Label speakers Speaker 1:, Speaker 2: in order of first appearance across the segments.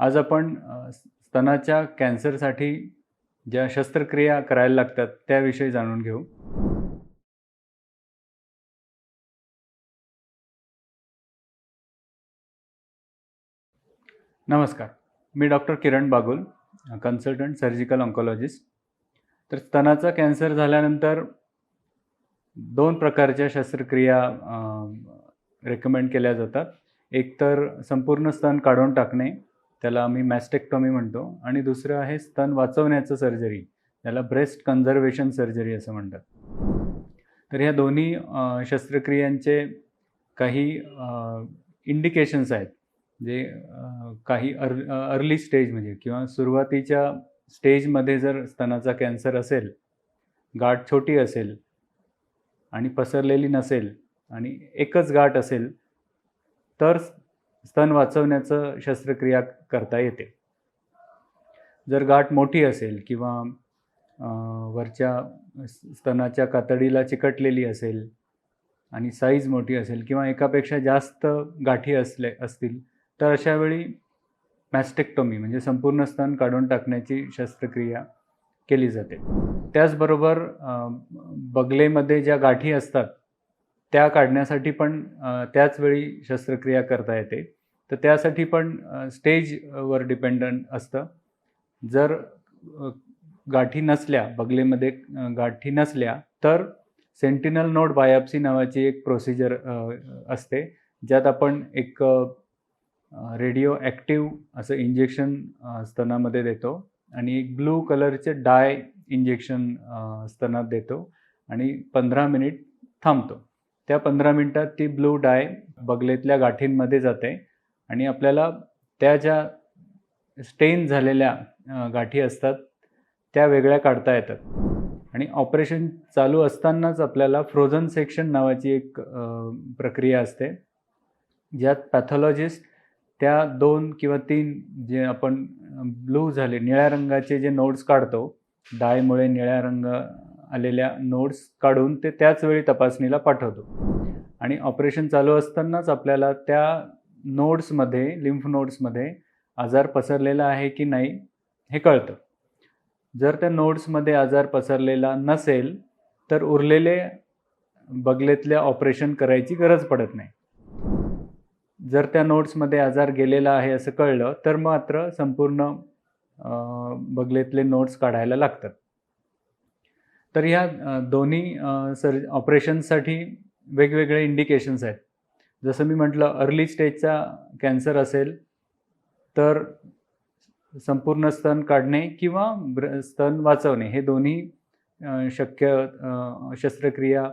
Speaker 1: आज आपण स्तनाच्या कॅन्सरसाठी ज्या शस्त्रक्रिया करायला लागतात त्याविषयी जाणून घेऊ. नमस्कार. मी doctor Kiran Bagul consultant surgical oncologist. तर स्तनाचा कॅन्सर झाल्यानंतर दोन प्रकारच्या शस्त्रक्रिया रेकमेंड केल्या जातात. एक तर संपूर्ण स्तन काढून टाकणे त्याला आम्ही मॅस्टेक्टॉमी म्हणतो. आणि दुसरं आहे स्तन वाचवण्याचं सर्जरी त्याला ब्रेस्ट कन्झर्वेशन सर्जरी असं म्हणतात. तर ह्या दोन्ही शस्त्रक्रियांचे काही इंडिकेशन्स आहेत. जे काही अर अर्ली स्टेज म्हणजे किंवा सुरुवातीच्या स्टेजमध्ये जर स्तनाचा कॅन्सर असेल गाठ छोटी असेल आणि पसरलेली नसेल आणि एकच गाठ असेल तर स्तन वाचवण्याचं शस्त्रक्रिया करता येते. जर गाठ मोठी असेल किंवा वरच्या स्तनाच्या कातडीला चिकटलेली असेल आणि साईज मोठी असेल किंवा एकापेक्षा जास्त गाठी असले असतील तर अशा वेळी मॅस्टेक्टॉमी म्हणजे संपूर्ण स्तन काढून टाकण्याची शस्त्रक्रिया केली जाते. त्याचबरोबर बगलेमध्ये ज्या गाठी असतात त्या काढण्यासाठी पण त्याच वेळी शस्त्रक्रिया करता येते. तर त्यासाठी पण स्टेजवर डिपेंडंट असतं. जर गाठी नसल्या बगलेमध्ये गाठी नसल्या तर सेंटिनल नोड बायोप्सी नावाची एक प्रोसिजर असते. ज्यात आपण एक रेडिओ ॲक्टिव्ह असं इंजेक्शन स्तनामध्ये देतो आणि एक ब्लू कलरचे डाय इंजेक्शन स्तनात देतो आणि पंधरा मिनिट थांबतो. त्या पंधरा मिनटात ती ब्लू डाय बगलेतल्या गाठींमध्ये जाते आणि आपल्याला त्या ज्या स्टेन झालेल्या गाठी असतात त्या वेगळ्या काढता येतात. आणि ऑपरेशन चालू असतानाच आपल्याला फ्रोझन सेक्शन नावाची एक प्रक्रिया असते ज्यात पॅथॉलॉजिस्ट त्या दोन किंवा तीन जे आपण ब्लू झाले निळ्या रंगाचे जे नोट्स काढतो डायमुळे निळ्या रंग आलेल्या नोट्स काढून ते त्याच वेळी तपासणीला पाठवतो. आणि ऑपरेशन चालू असतानाच आपल्याला त्या नोड्समध्ये लिम्फ नोड्समध्ये आजार पसरलेला आहे की नाही हे कळतं. जर त्या नोड्समध्ये आजार पसरलेला नसेल तर उरलेले बगलेतल्या ऑपरेशन करायची गरज पडत नाही. जर त्या नोट्समध्ये आजार गेलेला आहे असं कळलं तर मात्र संपूर्ण बगलेतले नोट्स काढायला लागतात. तर ह्या दोन्ही सर्ज सर ऑपरेशनसाठी वेगवेगळे इंडिकेशन्स आहेत. जसं मी म्हटलं अर्ली स्टेजचा कॅन्सर असेल तर संपूर्ण स्तन काढणे किंवा ब्र स्तन वाचवणे हे दोन्ही शक्य शस्त्रक्रिया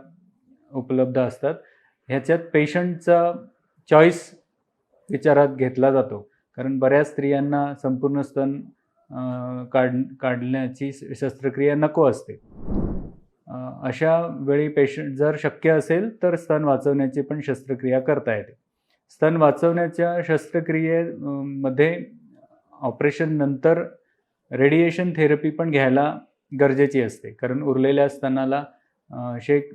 Speaker 1: उपलब्ध असतात. ह्याच्यात पेशंटचा चॉईस विचारात घेतला जातो. कारण बऱ्याच स्त्रियांना संपूर्ण स्तन काढ काढण्याची शस्त्रक्रिया नको असते. अशा वेळी पेशंट जर शक्य असेल तर स्तन वाचवण्याची पण शस्त्रक्रिया करता येते. स्तन वाचवण्याच्या शस्त्रक्रियेमध्ये ऑपरेशन नंतर रेडिएशन थेरपी पण घ्यायला गरजेची असते. कारण उरलेल्या स्तनाला शेक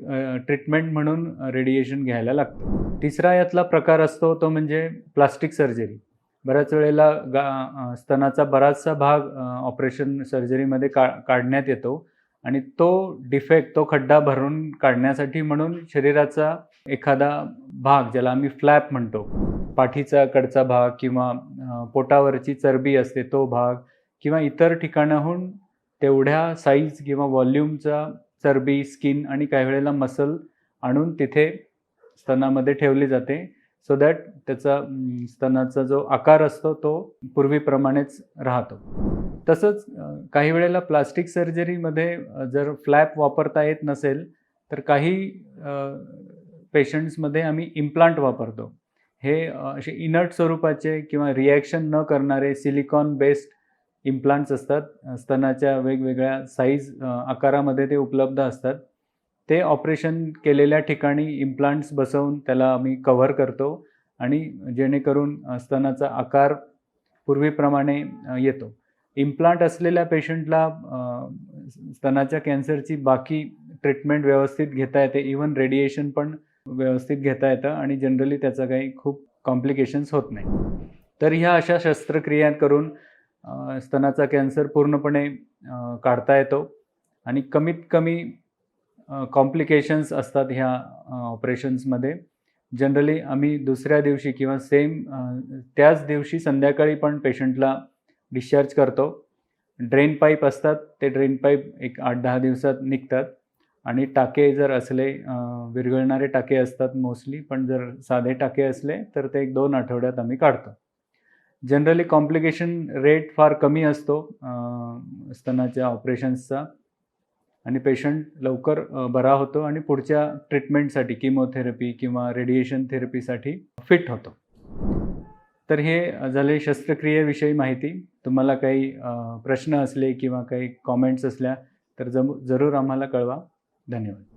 Speaker 1: ट्रीटमेंट म्हणून रेडिएशन घ्यायला लागतं. तिसरा यातला प्रकार असतो तो म्हणजे प्लास्टिक सर्जरी बऱ्याच वेळेला गा स्तनाचा बराचसा भाग ऑपरेशन सर्जरीमध्ये का काढण्यात येतो. आणि तो डिफेक्ट तो खड्डा भरून काढण्यासाठी म्हणून शरीराचा एखादा भाग ज्याला आम्ही फ्लॅप म्हणतो पाठीचा कडचा भाग किंवा पोटावरची चरबी असते तो भाग किंवा इतर ठिकाणाहून तेवढ्या साईज किंवा व्हॉल्यूमचा चरबी स्किन आणि काही वेळेला मसल आणून तिथे स्तनामध्ये ठेवली जाते. सो दॅट त्याचा स्तनाचा जो आकार असतो तो पूर्वीप्रमाणेच राहतो. तसंच काही वेळेला प्लास्टिक सर्जरीमध्ये जर फ्लॅप वापरता येत नसेल तर काही पेशंट्समध्ये आम्ही इम्प्लांट वापरतो. हे असे इनर्ट स्वरूपाचे किंवा रिॲक्शन न करणारे सिलिकॉन बेस्ड इम्प्लांट्स असतात. स्तनाच्या वेगवेगळ्या साईज आकारामध्ये ते उपलब्ध असतात. ते ऑपरेशन केलेल्या ठिकाणी इम्प्लांट्स बसवून त्याला आम्ही कव्हर करतो आणि जेणेकरून स्तनाचा आकार पूर्वीप्रमाणे येतो. इम्प्लांट असलेल्या पेशंटला स्तनाच्या कॅन्सरची बाकी ट्रीटमेंट व्यवस्थित घेता येते. इवन रेडिएशन पण व्यवस्थित घेता येतं आणि जनरली त्याचा काही खूप कॉम्प्लिकेशन्स होत नाही. तर ह्या अशा शस्त्रक्रिया करून स्तनाचा कॅन्सर पूर्णपणे काढता येतो आणि कमीत कमी कॉम्प्लिकेशन्स असतात ह्या ऑपरेशन्समध्ये. जनरली आम्ही दुसऱ्या दिवशी किंवा सेम त्याच दिवशी संध्याकाळी पण पेशंटला डिस्चार्ज करतो. ड्रेन पाईप असतात ते ड्रेन पाईप एक आठ दहा दिवसात निघतात. आणि टाके जर असले विरघळणारे टाके असतात मोस्टली पण जर साधे टाके असले तर ते एक दोन आठवड्यात आम्ही काढतो. जनरली कॉम्प्लिकेशन रेट फार कमी असतो स्तनाच्या ऑपरेशन्सचा आणि पेशंट लवकर बरा होतो आणि पुढच्या ट्रीटमेंटसाठी किमोथेरपी किंवा रेडिएशन थेरपीसाठी फिट होतो. तर हे झाले शस्त्रक्रियेविषयी माहिती. तुम्हाला काही प्रश्न असले किंवा काही कॉमेंट्स असल्या तर जम जरूर आम्हाला कळवा. धन्यवाद.